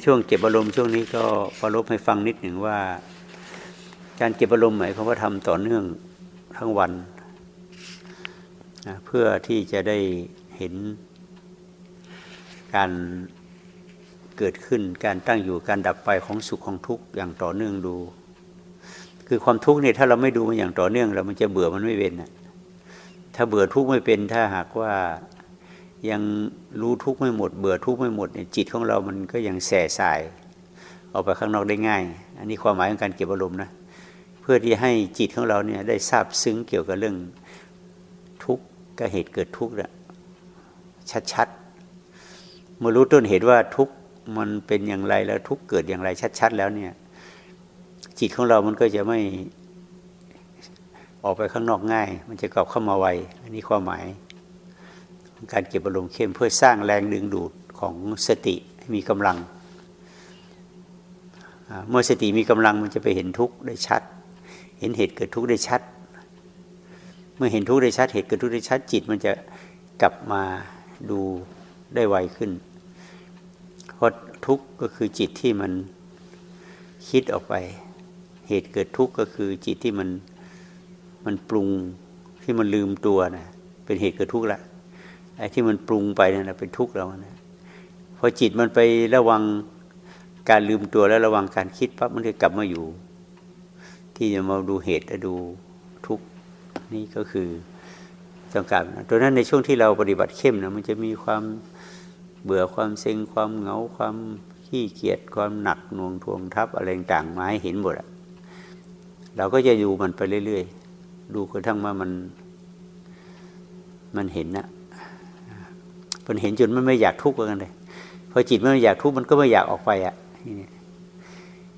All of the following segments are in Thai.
ในช่วงเก็บอารมณ์ช่วงนี้ก็ปรบให้ฟังนิดหนึ่งว่า การเก็บอารมณ์หมายความว่าทำต่อเนื่องทั้งวันนะเพื่อที่จะได้เห็นการเกิดขึ้นการตั้งอยู่การดับไปของสุขของทุกข์อย่างต่อเนื่องดู คือความทุกข์เนี่ยถ้าเราไม่ดูมันอย่างต่อเนื่องเรามันจะเบื่อมันไม่เป็นนะถ้าเบื่อทุกข์ไม่เป็นถ้าหากว่า ยังรู้ทุกข์ไม่หมด เบื่อทุกข์ไม่หมดเนี่ยจิตของเรามันก็ยังแส่สาย ออกไปข้างนอกได้ง่าย อันนี้ความหมายของการเก็บอารมณ์นะเพื่อที่ให้จิตของเราเนี่ยได้ทราบซึ้งเกี่ยวกับเรื่องทุกข์กับเหตุเกิดทุกข์นะชัดๆเมื่อรู้ต้นเหตุว่าทุกข์มันเป็นอย่างไรแล้วทุกข์เกิดอย่างไรชัด ๆ แล้วเนี่ยจิตของเรามันก็จะไม่ออกไปข้างนอกง่าย มันจะกลับเข้ามาไว อันนี้ความหมาย การเก็บอารมณ์เข้มเพื่อสร้างแรงดึงดูดของสติให้มีกำลัง เมื่อสติมีกำลังมันจะไปเห็นทุกข์ได้ชัด เห็นเหตุเกิดทุกข์ได้ชัด เมื่อเห็นทุกข์ได้ชัด เหตุเกิดทุกข์ได้ชัดจิต มันจะกลับมาดูได้ไวขึ้น เพราะทุกข์ก็คือจิตที่มันคิดออกไป เหตุเกิดทุกข์ก็คือจิตที่มันมันปรุงที่มันลืมตัวนะเป็นเหตุเกิดทุกข์ละ ไอ้ที่มันปรุงไปนั่นนะเป็นทุกข์เรานะพอจิตมันไประวังการลืมตัวแล้วระวังการคิดปั๊บมันจะกลับมาอยู่ ที่จะมาดูเหตุและดูทุกข์นี่ก็คือต้องการนะตัวนั้นในช่วงที่เราปฏิบัติเข้มนะมันจะมีความเบื่อความเซ็งความเหงาความขี้เกียจความหนักหน่วงทวงทับอะไรต่างมาให้เห็นหมดอะเราก็จะอยู่มันไปเรื่อยๆ ดูกระทั่งว่ามันมันเห็นนะ มันเห็นจนมันไม่อยากทุกข์กันเลยพอจิตมันไม่อยากทุกข์มันก็ไม่อยากออกไปอะทีนี้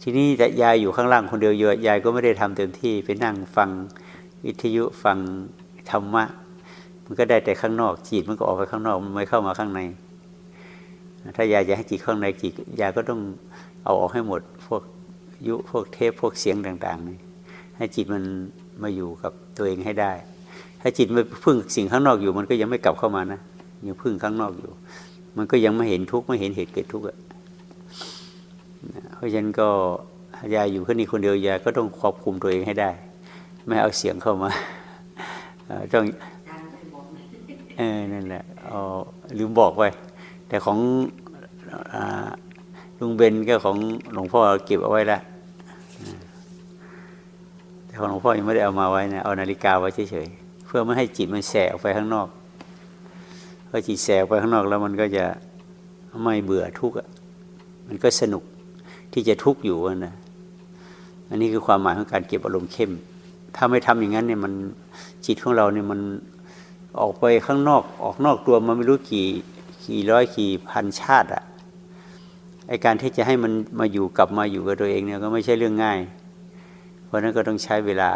ทีนี้แต่ยายอยู่ข้างล่างคนเดียวเยอะยายก็ไม่ได้ทำเต็มที่ไปนั่งฟังวิทยุฟังธรรมะ มันก็ได้แต่ข้างนอก จิตมันก็ออกไปข้างนอกมันไม่เข้ามาข้างใน ถ้ายายจะให้จิตข้างในจิตยายก็ต้องเอาออกให้หมด พวกยุพวกเทปพวกเสียงต่างๆนี่ให้จิตมันมาอยู่กับตัวเองให้ได้ ถ้าจิตมันพึ่งสิ่งข้างนอกอยู่มันก็ยังไม่กลับเข้ามานะ ยังพึ่งข้างนอกอยู่ มันก็ยังไม่เห็นทุกข์ไม่เห็นเหตุเกิดทุกข์อะเพราะฉะนั้นก็ยายอยู่แค่นี้คนเดียวยายก็ต้องควบคุมตัวเองให้ได้ ไม่เอาเสียงเข้ามาต้องเออนั่นแหละเอาลืมบอกไปแต่ของอลุงเบนก็ของหลวงพ่อเก็บเอาไว้ล้วแต่ของหลวงพ่อยังไม่ได้เอามาไว้นะเอานาฬิกาไว้เฉยๆเพื่อไม่ให้จิตมันแสออกไปข้างนอก พอจิตแสออกไปข้างนอกแล้วมันก็จะไม่เบื่อทุกข์มันก็สนุกที่จะทุกข์อยู่นะอันนี้คือความหมายของการเก็บอารมณ์เข้ม ถ้าไม่ทำอย่างนั้นเนี่ยมันจิตของเราเนี่ยมันออกไปข้างนอกออกนอกตัวมันไม่รู้กี่กี่ร้อยกี่พันชาติอะไอการที่จะให้มันมาอยู่กลับมาอยู่กับตัวเองเนี่ยก็ไม่ใช่เรื่องง่าย เพราะนั้นก็ต้องใช้เวลา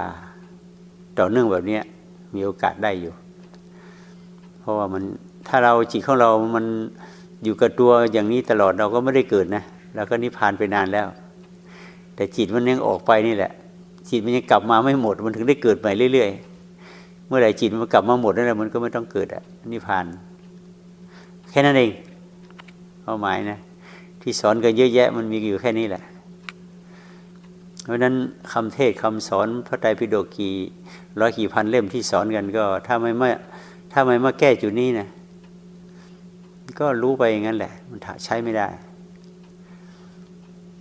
ต่อเนื่องแบบนี้มีโอกาสได้อยู่ เพราะว่ามัน ถ้าเราจิตของเรามันอยู่กับตัวอย่างนี้ตลอดเราก็ไม่ได้เกิดนะเราก็นิพพานไปนานแล้ว แต่จิตมันยังออกไปนี่แหละ จิตมันยังกลับมาไม่หมด มันถึงได้เกิดใหม่เรื่อย ๆ เมื่อไหร่จิตมันกลับมาหมดนั่นแหละมันก็ไม่ต้องเกิดอะนิพพาน แค่นั้นเองเป้าหมายนะที่สอนกันเยอะแยะมันมีอยู่แค่นี้แหละ เพราะฉะนั้นคำเทศคำสอนพระไตรปิฎกกี่ร้อยกี่พันเล่มที่สอนกันก็ ถ้าไม่มาถ้าไม่มาแก้จุดนี้นะ ก็รู้ไปอย่างนั้นแหละ มันใช้ไม่ได้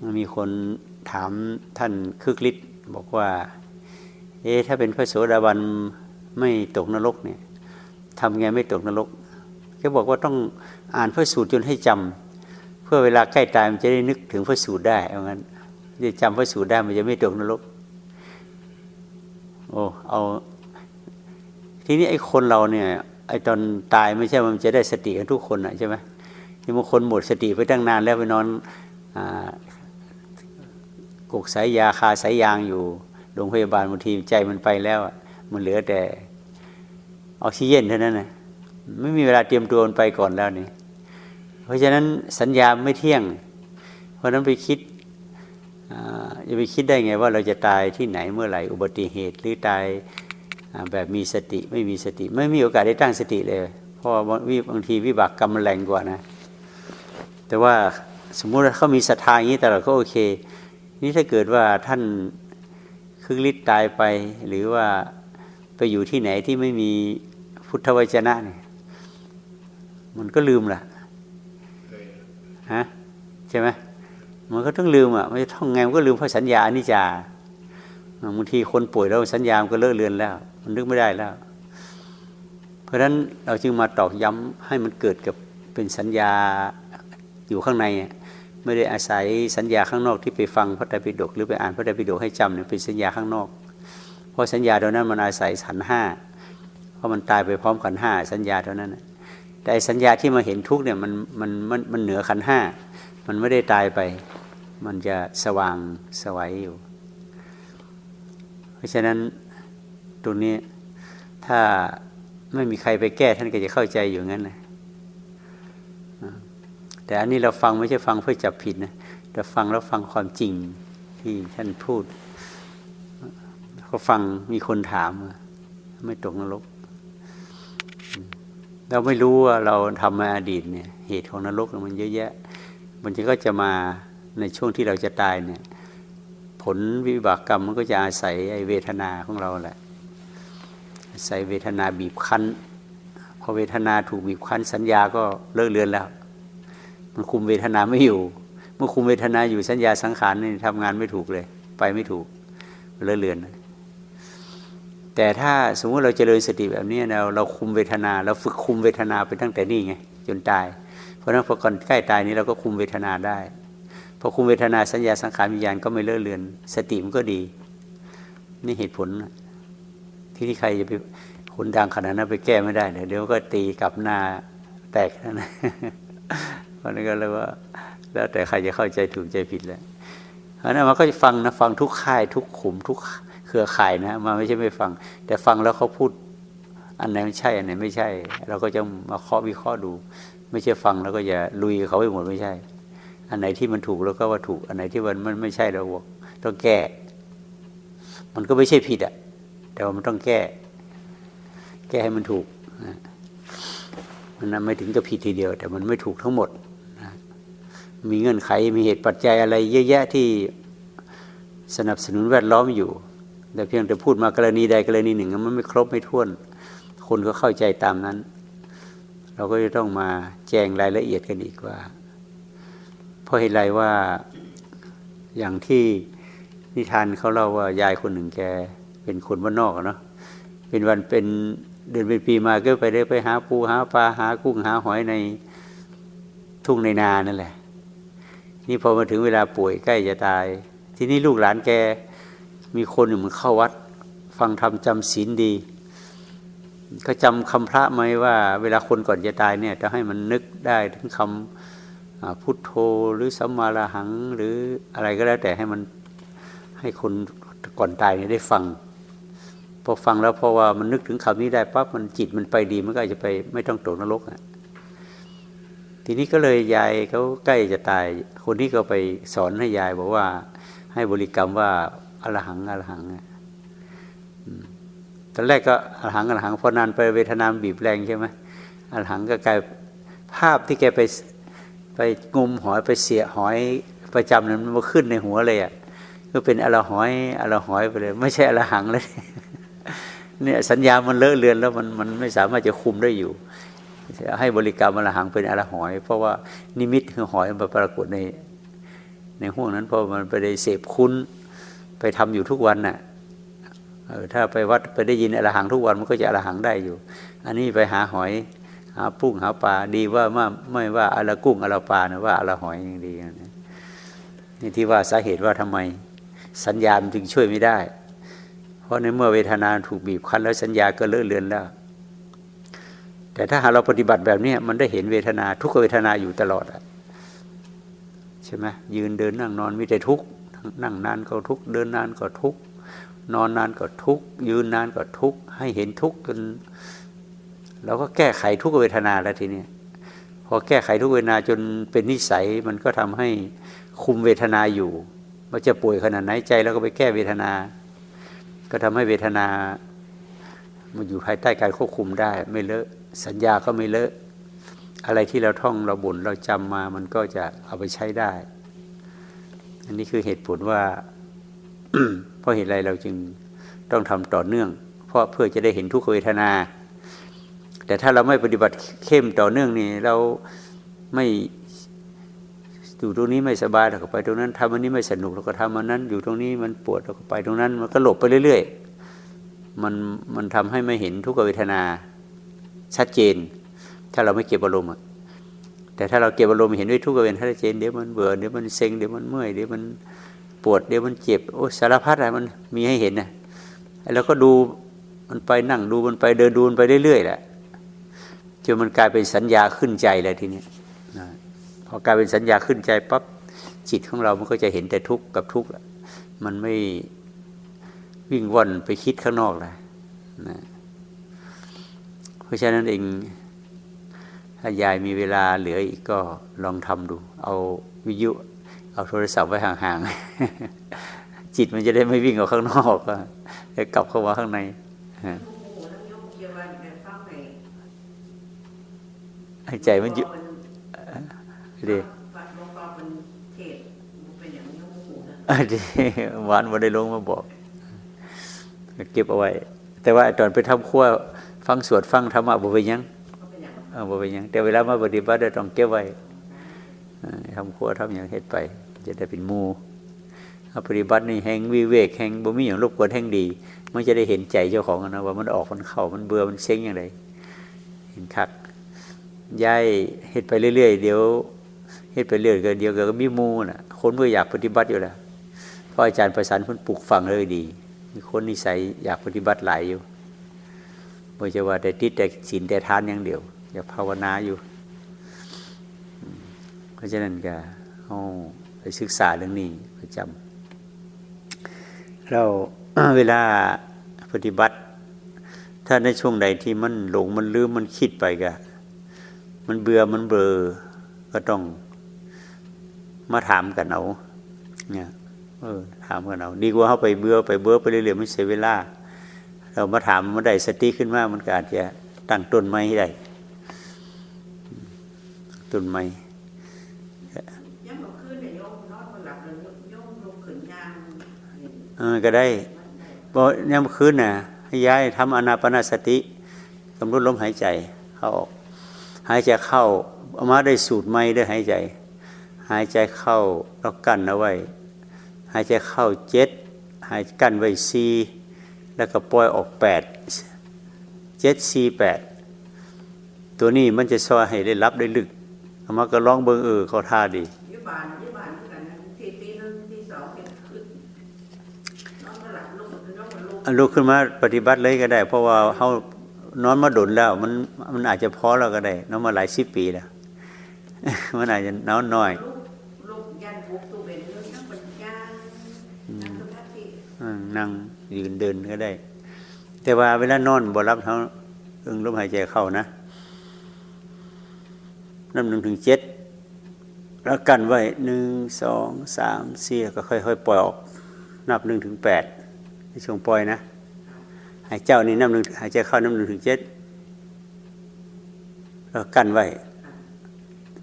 มันมีคนถามท่านคึกฤทธิ์บอกว่า เอ๊ะถ้าเป็นพระโสดาบันไม่ตกนรกเนี่ยทำไงไม่ตกนรกก็บอกว่าต้องอ่านพระสูตรจนให้จำเพื่อเวลาใกล้ตายมันจะได้นึกถึงพระสูตรได้เอางั้นจะจำพระสูตรได้มันจะไม่ตกนรกโอ้เอา ทีนี้ไอ้คนเราเนี่ย ตอนตายไม่ใช่มันจะได้สติกันทุกคนนะใช่ไหมที่บางคนหมดสติไปตั้งนานแล้วไปนอนกกสายยาคาสายยางอยู่โรงพยาบาลบางทีใจมันไปแล้วมันเหลือแต่ออกซิเจนเท่านั้นนะไม่มีเวลาเตรียมตัวมันไปก่อนแล้วนี่ เพราะฉะนั้นสัญญาไม่เที่ยง เพราะนั้นไปคิดจะไปคิดได้ไงว่าเราจะตายที่ไหนเมื่อไหร่อุบัติเหตุหรือตาย แบบมีสติไม่มีสติ ไม่มีโอกาสได้ตั้งสติเลยเพราะบางทีวิบากกรรมแรงกว่านะ แต่ว่าสมมุติว่าเขามีศรัทธาอย่างนี้แต่เราก็โอเค นี่ถ้าเกิดว่าท่านครึ่งฤทธิ์ตายไป หรือว่าไปอยู่ที่ไหนที่ไม่มีพุทธวจนะเนี่ยมันก็ลืมล่ะฮะใช่ไหมมันก็ต้องลืมอะไม่ท่องไงมันก็ลืมเพราะสัญญาอนิจจา บางทีคนป่วยแล้วสัญญามก็เลอะเลือนแล้ว มันนึกไม่ได้แล้ว เพราะฉะนั้นเราจึงมาตอกย้ำให้มันเกิดกับเป็นสัญญาอยู่ข้างในไม่ได้อาศัยสัญญาข้างนอกที่ไปฟังพระไตรปิฎกหรือไปอ่านพระไตรปิฎกให้จำเนี่ยเป็นสัญญาข้างนอก เพราะสัญญาตัวนั้นมันอาศัยขันห้าเพราะมันตายไปพร้อมขันห้าสัญญาเท่านั้นแต่สัญญาที่มาเห็นทุกเนี่ยมันมันมันมันเหนือขันห้ามันไม่ได้ตายไป มันจะสว่างสวัยอยู่ ราะฉะนั้นตรงนี้ถ้าไม่มีใครไปแก้ท่านก็จะเข้าใจอยู่งั้นนะแต่อันนี้เราฟังไม่ใช่ฟังเพื่อจับผิดนะแต่ฟังแล้วฟังความจริงที่ท่านพูดเขาฟังมีคนถาม ไม่ตกนรก เราไม่รู้ว่าเราทำมาอดีตเนี่ย เหตุของนรกมันเยอะแยะ มันจะก็จะมาในช่วงที่เราจะตายเนี่ย ผลวิบากกรรมมันก็จะอาศัยไอเวทนาของเราแหละอาศัยเวทนาบีบคั้นพอเวทนาถูกบีบคั้น สัญญาก็เลิกเลือนแล้ว มันคุมเวทนาไม่อยู่ เมื่อคุมเวทนาอยู่สัญญาสังขารนี่ทำงานไม่ถูกเลย ไปไม่ถูกเลิกเลือน แต่ถ้าสมมติเราเจริญสติแบบนี้เราเราคุมเวทนาเราฝึกคุมเวทนาไปตั้งแต่นี่ไงจนตาย เพราะฉะนั้นพอก่อนใกล้ตายนี้เราก็คุมเวทนาได้ พอคุมเวทนาสัญญาสังขารวิญญาณก็ไม่เลื่อนเลือน สติมันก็ดี นี่เหตุผล ที่ที่ใครจะไปคนดังขนาดนั้นไปแก้ไม่ได้เดี๋ยวเดี๋ยวก็ตีกลับหน้าแตกนะเพราะนั้นก็เลยว่า แล้วแต่ใครจะเข้าใจถูกใจผิดแล้วเพราะนั้นมันก็จะฟังนะฟังทุกค่ายทุกขุมทุกเครือข่ายนะมาไม่ใช่ไม่ฟัง แต่ฟังแล้วเขาพูด อันไหนมันใช่ อันไหนไม่ใช่ เราก็จะมาเคาะวิเคราะห์ดู ไม่ใช่ฟังแล้วก็อย่าลุยเขาไปหมดไม่ใช่ อันไหนที่มันถูกแล้วก็ว่าถูก อันไหนที่มันมันไม่ใช่เราบอกต้องแก้ มันก็ไม่ใช่ผิดอะแต่ว่ามันต้องแก้ แก้ให้มันถูกนะมันไม่ถึงกับผิดทีเดียว แต่มันไม่ถูกทั้งหมดนะมีเงื่อนไขมีเหตุปัจจัยอะไร เยอะแยะที่สนับสนุนแวดล้อมอยู่ แต่เพียงแต่พูดมากรณีใดกรณีหนึ่ง มันไม่ครบไม่ถ้วน คนก็เข้าใจตามนั้น เราก็จะต้องมาแจงรายละเอียดกันอีกว่า เพราะเหตุไรว่าอย่างที่นิทานเขาเล่าว่ายายคนหนึ่งแกเป็นคนบ้านนอกเนาะเป็นวันเป็นเดือนเป็นปีมาก็ไปได้ไปหาปูหาปลาหากุ้งหาหอยในทุ่งในนานั่นแหละ นี่พอมาถึงเวลาป่วยใกล้จะตาย ทีนี้ลูกหลานแกมีคนหนึ่งมันเข้าวัด ฟังธรรมจำศีลดี ก็จำคำพระไหมว่า เวลาคนก่อนจะตายเนี่ยจะให้มันนึกได้ถึงคำ พุทโธหรือสัมมาระหังหรืออะไรก็แล้วแต่ให้มันให้คนก่อนตายเนี่ยได้ฟัง พอฟังแล้วเพราะว่ามันนึกถึงคำนี้ได้ปั๊บมันจิตมันไปดีมันก็อาจจะไปไม่ต้องตกนรกอะทีนี้ก็เลยยายเขาใกล้จะตาย คนที่เขาไปสอนให้ยายบอกว่า ให้บริกรรมว่าอรหังอรหังอะตอนแรกก็อรหังอรหังพอนานไปเวทนามบีบแรงใช่ไหมอรหังก็กลายภาพที่แกไป ไปงมหอยไปเสียหอยประจำนั้นมันมาขึ้นในหัวเลยอะก็เป็นอรหอยอรหอยไปเลย ไม่ใช่อรหังเลยเนี่ยสัญญามันเลอะเลือนแล้วมันมันไม่สามารถจะคุมได้อยู่ ให้บริกรรมอรหังเป็นอรหอย เพราะว่านิมิตคือหอยมันปรากฏใน ในห่วงนั้นเพราะมันไปได้เสพคุ้นไปทำอยู่ทุกวันน่ะถ้าไปวัดไปได้ยินอรหังทุกวันมันก็จะอรหังได้อยู่ อันนี้ไปหาหอย หาปุ้งหาปลาดีว่ามาไม่ว่าอรกุ้งอรปลานะว่าอรหอยยังดีนะนี่ที่ว่าสาเหตุว่าทำไม สัญญาณจึงช่วยไม่ได้ เพราะในเมื่อเวทนาถูกบีบคั้นแล้วสัญญาก็เลื่อะเลือนแล้ว แต่ถ้าหากเราปฏิบัติแบบนี้มันได้เห็นเวทนาทุกเวทนาอยู่ตลอดอะใช่ไหมยืนเดินนั่งนอนมีแต่ทุกข์นั่งนานก็ทุกข์เดินนานก็ทุกข์นอนนานก็ทุกข์ยืนนานก็ทุกข์ให้เห็นทุกข์จน เราก็แก้ไขทุกเวทนาแล้วทีนี้พอแก้ไขทุกเวทนาจนเป็นนิสัยมันก็ทำให้คุมเวทนาอยู่ว่าจะป่วยขนาดไหนใจแล้วก็ไปแก้เวทนา ก็ทำให้เวทนามันอยู่ภายใต้การควบคุมได้ ไม่เลอะสัญญาก็ไม่เลอะ อะไรที่เราท่องเราบุญเราจำมามันก็จะเอาไปใช้ได้ อันนี้คือเหตุผลว่าเพราะเหตุไรเราจึงต้องทำต่อเนื่อง เพราะเพื่อจะได้เห็นทุกเวทนา แต่ถ้าเราไม่ปฏิบัติเข้มต่อเนื่องนี่ เราไม่อยู่ตรงนี้ไม่สบายเราก็ไปตรงนั้นทำอันนี้ไม่สนุกเราก็ทำอันนั้น อยู่ตรงนี้มันปวดเราก็ไปตรงนั้น มันก็หลบไปเรื่อยๆมันมันทำให้ไม่เห็นทุกขเวทนาชัดเจน ถ้าเราไม่เก็บอารมณ์แต่ถ้าเราเก็บอารมณ์เห็นด้วยทุกขเวทนาชัดเจนเดี๋ยวมันเบื่อเดี๋ยวมันเซ็งเดี๋ยวมันเมื่อยเดี๋ยวมันปวดเดี๋ยวมันเจ็บโอ้สารพัดอะไรมันมีให้เห็นนะแล้วก็ดูมันไปนั่งดูมันไปเดินดูมันไปเรื่อยๆแหละ จนมันกลายเป็นสัญญาขึ้นใจเลยทีนี้นะพอกลายเป็นสัญญาขึ้นใจปั๊บจิตของเรา มันก็จะเห็นแต่ทุกข์กับทุกข์ละมันไม่วิ่งว่อนไปคิดข้างนอกเลยนะเพราะฉะนั้นเองถ้ายายมีเวลาเหลืออีกก็ลองทำดู เอาวิทยุ เอาโทรศัพท์ไว้ห่างๆจิตมันจะได้ไม่วิ่งออกข้างนอกแล้วกลับเข้ามาข้างใน งนี้โอ้โหนะอะดีหวานมาได้ลงมาบอก เก็บเอาไว้ แต่ว่าตอนไปทำครัวฟังสวดฟังธรรมะบ่ไปนหยังก็เป็นอย่างนั้นเออบ่ไปนหยัง แต่เวลามาปฏิบัติเราต้องเก็บไว้เออทำครัวทำอย่างเฮ็ดไป จะได้เป็นหมู่ถ้าปฏิบัตินี่แห่งวิเวกแห่งบ่มีอย่างรบกวนแห่งดีมันจะได้เห็นใจเจ้าของอะนะว่ามันออกมันเข้ามันเบื่อมันเซ็งอย่างไรเห็นคัก ย้ายเฮ็ดไปเรื่อยๆเดี๋ยวเฮ็ดไปเรื่อยก็เดี๋ยวก็มีมูน่ะ คนเมื่ออยากปฏิบัติอยู่แล้วเพราะอาจารย์ประสานเพิ่นปลูกฝังเลยดี มีคนนิสัยอยากปฏิบัติหลายอยู่ไม่ใช่ว่าแต่ติดแต่ศีลแต่ทานอย่างเดียว อยากภาวนาอยู่ เพราะฉะนั้นก็เอาไปศึกษาเรื่องนี้ประจำเราเวลาปฏิบัติ ถ้าในช่วงใดที่มันหลงมันลืมมันคิดไปก็ มันเบื่อมันเบลอก็ต้องมาถามกันเอาเนี่ยเออถามกันเอาดีกว่าเขาไปเบื่อไปเบื่อไปเรื่อยๆมันเสียเวลา เรามาถามมันได้สติขึ้นมามันก็อาจจะตั้งต้นไม้ให้ได้ต้นไม้ยังบอกคืนเนี่ยโยมนอนมาหลับเลยโยมลงขืนยางนี่เออก็ได้มันได้บอเนี่ยเมื่อคืนน่ะให้ย้ายทำอนาปนาสติกำหนดลมหายใจเข้าออก หายใจเข้าเอามาได้สูตรไม่ได้หายใจ หายใจเข้าแล้วกั้นเอาไว้ หายใจเข้าเจ็ดหายกั้นไว้สี่แล้วก็ปล่อยออกแปดเจ็ดสี่แปดตัวนี้มันจะช่วยให้ได้รับได้ลึกเอามาก็ร้องเบิงเออเขาท่าดียุบานยุบานด้วยกันนะทีตีหนึงทีสองเป็นขึ้นนอนมาหลับลุกนอนมาลุกอันลุกขึ้นมาปฏิบัติเลยก็ได้ เพราะว่าเขา นอนมาดนแล้ว มันมันอาจจะพอแล้วก็ได้นอนมาหลายสิบปีแล้วมันอาจจะนอนน้อยลุกลุกยันบุกตัวเป็นเรื่องนั่งเป็นยางนั่งสมาธิอืมนั่งยืนเดินก็ได้ แต่ว่าเวลานอนบ่รับเขาเอิงลมหายใจเข้านะนับหนึ่งถึงเจ็ดแล้วกันไว้หนึ่งสองสามสี่แล้วก็ค่อยๆปล่อยออก นับหนึ่งถึงแปดในช่วงปล่อยนะ หายเจ้านี่นับหนึ่งหายใจเข้านับหนึ่งถึงเจ็ดแล้วกันไว้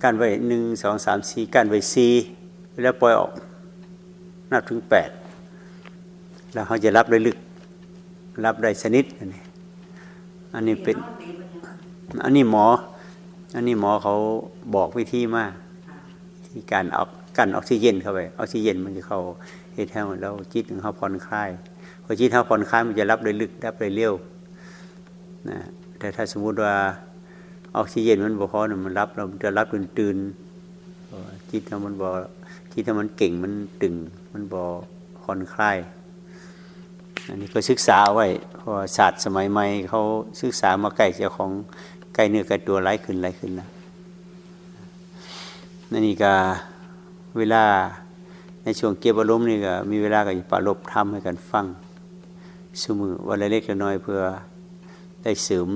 กันไว้หนึ่งสองสามสี่กันไว้สี่แล้วปล่อยออกนับถึงแปดแล้วเขาจะรับได้ลึก รับได้สนิทอันนี้อันนี้เป็นอันนี้หมอ อันนี้หมอเขาบอกวิธีมาค่ะที่การเอากันออกซิเจนเข้าไปออกซิเจนมันจะเข้าเฮ็ดให้เราจิตของเขาผ่อนคลาย พอจิตเขาผ่อนคลายมันจะรับได้ลึกรับได้เร็วนะแต่ถ้าสมมุติว่าออกซิเจนมันบ่พอเนี่ยมันรับเราจะรับตื่นตื่นๆเอ่อจิตถ้ามันบ่จิตถ้ามันเก่งมันตึง มันบ่ผ่อนคลายอันนี้ก็ศึกษาไว้เพราะศาสตร์สมัยใหม่เขาศึกษามาใกล้เจ้าของใกล้เนื้อใกล้ตัวหลายขึ้นหลายขึ้นนะนั่นนี่ก็เวลาในช่วงเก็บอารมณ์นี่ก็มีเวลาก็ปรารบทำให้กันฟัง สมือวันละเล็กละน้อยเพื่อได้เสริม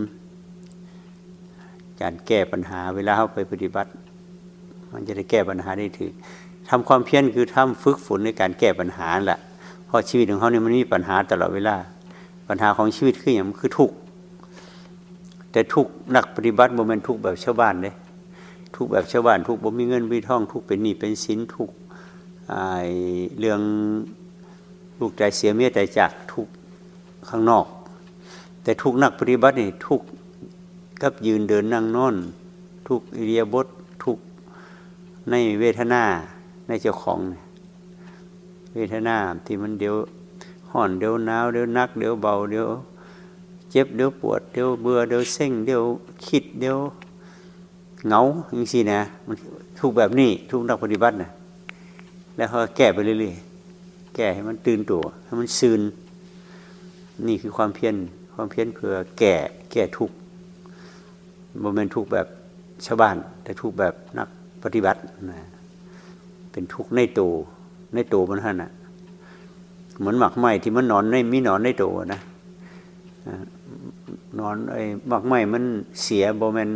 การแก้ปัญหาเวลาเขาไปปฏิบัติ มันจะได้แก้ปัญหาได้ถึงทำความเพียรคือทำฝึกฝนในการแก้ปัญหาแหละเพราะชีวิตของเขาเนี่ยมันมีปัญหาตลอดเวลา ปัญหาของชีวิตคืออย่างมันคือทุกข์แต่ทุกข์นักปฏิบัติโมเมนทุกข์แบบชาวบ้านเลยทุกข์แบบชาวบ้าน ทุกข์บ่มีเงินมีทอง ทุกข์เป็นหนี้เป็นสินทุกข์อ่าเรื่องลูกใจเสียเมียใจจากทุก ข้างนอก แต่ทุกนักปฏิบัตินี่ทุกกับยืนเดินนั่งนอน ทุกอิเดียาบททุกในเวทนาในเจ้าของเวทนาที่มันเดี๋ยวห่อนเดี๋ยวหนาวเดี๋ยวนักเดี๋ยวเบาเดี๋ยวเจ็บเดี๋ยวปวดเดี๋ยวเบื่อเดี๋ยวเซ็งเดี๋ยวคิดเดี๋ยวเงาอย่างนี้นะมันทุกแบบนี้ทุกนักปฏิบัตินะแล้วเขาก็แก้ไปเรื่อยๆแก้ให้มันตื่นตัวให้มันซืน นี่คือความเพียรความเพียรเพื่อแก่แก่ทุกโมเมนทุกแบบชาวบ้าน แต่ทุกแบบนักปฏิบัตินะเป็นทุกในตัวในตัวมันท่านอะเหมือนหมักไหมที่มันนอนในมีนอนในตัวนะนอนไอ้หมักไหมมันเสียโมเมน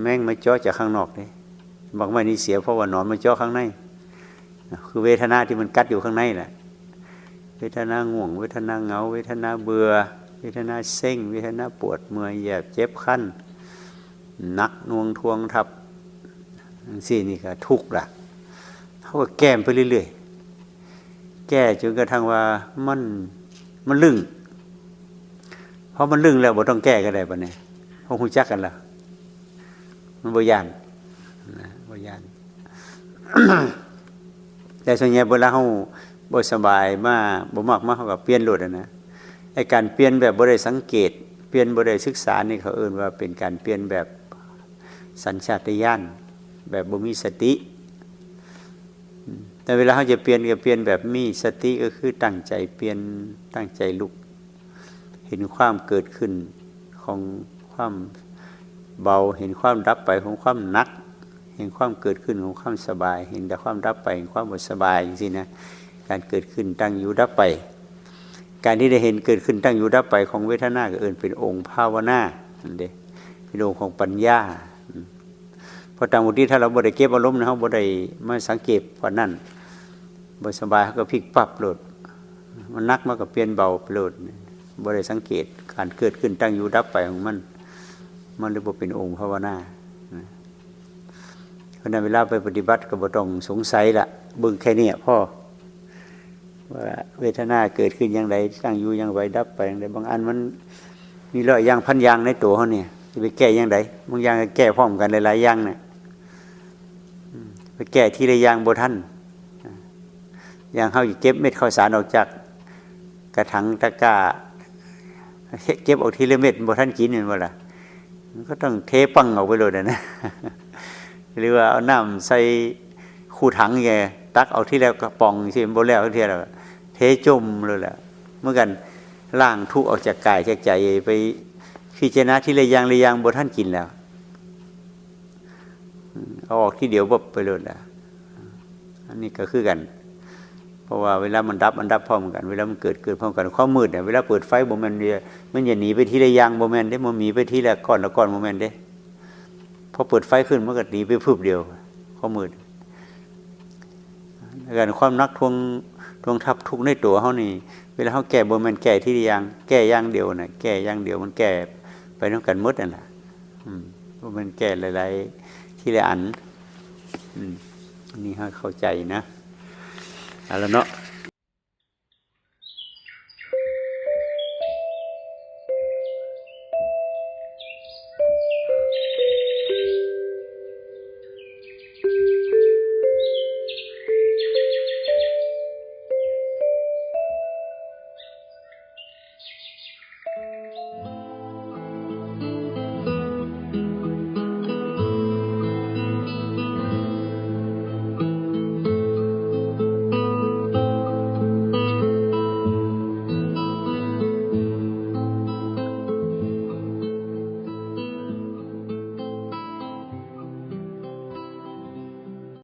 แม่งมาเจาะจากข้างนอกเลยหมักไหมนี่เสียเพราะว่านอนมาเจาะข้างใน คือเวทนาที่มันกัดอยู่ข้างในแหละ เวทนาง่วง เวทนาเหงา เวทนาเบื่อ เวทนาเส้งเวทนาปวดเมื่อยแยบเจ็บขั้นหนักน่วงทวงทับสี่นี่ก็ทุกข์ละเขาก็แก้มไปเรื่อยๆ แก้จนกระทั่งว่ามันมันลึงเพราะมันลึงแล้วบ่ต้องแก้ก็ได้ปะเนี่ยเพราะหูจักกันแล้วมันบ่ยานนะบ่ยานแต่ส่วนใหญ่เวลาเขา บ่สบายมากบ่มากมาเขาก็เปลี่ยนรถอะนะไอการเปลี่ยนแบบบ่ได้สังเกต เปลี่ยนบ่ได้ศึกษานี่เขาเอ่นว่าเป็นการเปลี่ยนแบบสัญชาตญาณแบบบ่มีสติ แต่เวลาเขาจะเปลี่ยนก็เปลี่ยนแบบมีสติก็คือตั้งใจเปลี่ยนตั้งใจลุก เห็นความเกิดขึ้นของความเบาเห็นความดับไปของความหนัก เห็นความเกิดขึ้นของความสบาย เห็นแต่ความดับไปของความหมดสบายอย่างนี้นะ การเกิดขึ้นตั้งอยู่ดับไป การที่ได้เห็นเกิดขึ้นตั้งอยู่ดับไปของเวทนาก็เอื่นเป็นองค์ภาวนาเดเป็นองค์ของปัญญาเพราะตามบุตรถ้าเราบ่ได้เก็บอารมณ์นะเขาบ่ได้มาสังเกตว่านั่นบ่สบายเขาก็พลิกปรับโหลด มันนักมันก็เปลี่ยนเบาโหลดบ่ได้สังเกตการเกิดขึ้นตั้งอยู่ดับไปของมัน มันเลยบ่เป็นองค์ภาวนาเพราะนั้นเวลาไปปฏิบัติก็บ่ต้องสงสัยละเบิ่งแค่เนี้ยพ่อ ว่าเวทนาเกิดขึ้นอย่างไรตั้งอยู่อย่างไรดับไปอย่างไรบางอันมันมีร้อยอย่างพันอย่างในตัวเขาเนี่ยจะไปแก้อย่างไรบางอย่างก็แก้พร้อมกันหลายๆอย่างเนี่ยไปแก้ทีละอย่างบ่ทันอย่างเขาเก็บเม็ดข้าวสารออกจากกระถางตะกร้าเก็บออกทีละเม็ดบ่ทันกินเห็นบ่ล่ะมันก็ต้องเทปังออกไปเลยนะหรือว่าเอาน้ำใส่คู่ถังแกตักเอาที่แล้วกระป๋องสิบนแล้วที่แล้ว เทจมเลยแหละเมื่อกันล่างทุกออกจากกายจากใจไปพิจารณาที่ระยางระยางบท่านกินแล้วเอาออกที่เดียวบบไปเลยแหละอันนี้ก็คือกัน เพราะว่าเวลามันดับมันดับพร้อมกัน เวลามันเกิดเกิดพร้อมกันความมืดเนี่ยเวลาเปิดไฟโมเมนต์เดียมันอย่าหนีไปที่ระยางโมเมนต์ได้มันหนีไปที่ละก้อนละก้อนโมเมนต์ได้พอเปิดไฟขึ้นมันก็หนีไปพึบเดียวความมืดการความนักทวง ทวงทับทุกในตัวเขานี่ เวลาเขาแก่บนมันแก่ที่รยางแก่ย่างเดียวนะแก่ย่างเดียวมันแก่ไปต้องกันมดนั่นแหละมันแก่หลาย ๆ ที่ละอันอืมอันนี่ให้เข้าใจนะเอาละเนาะ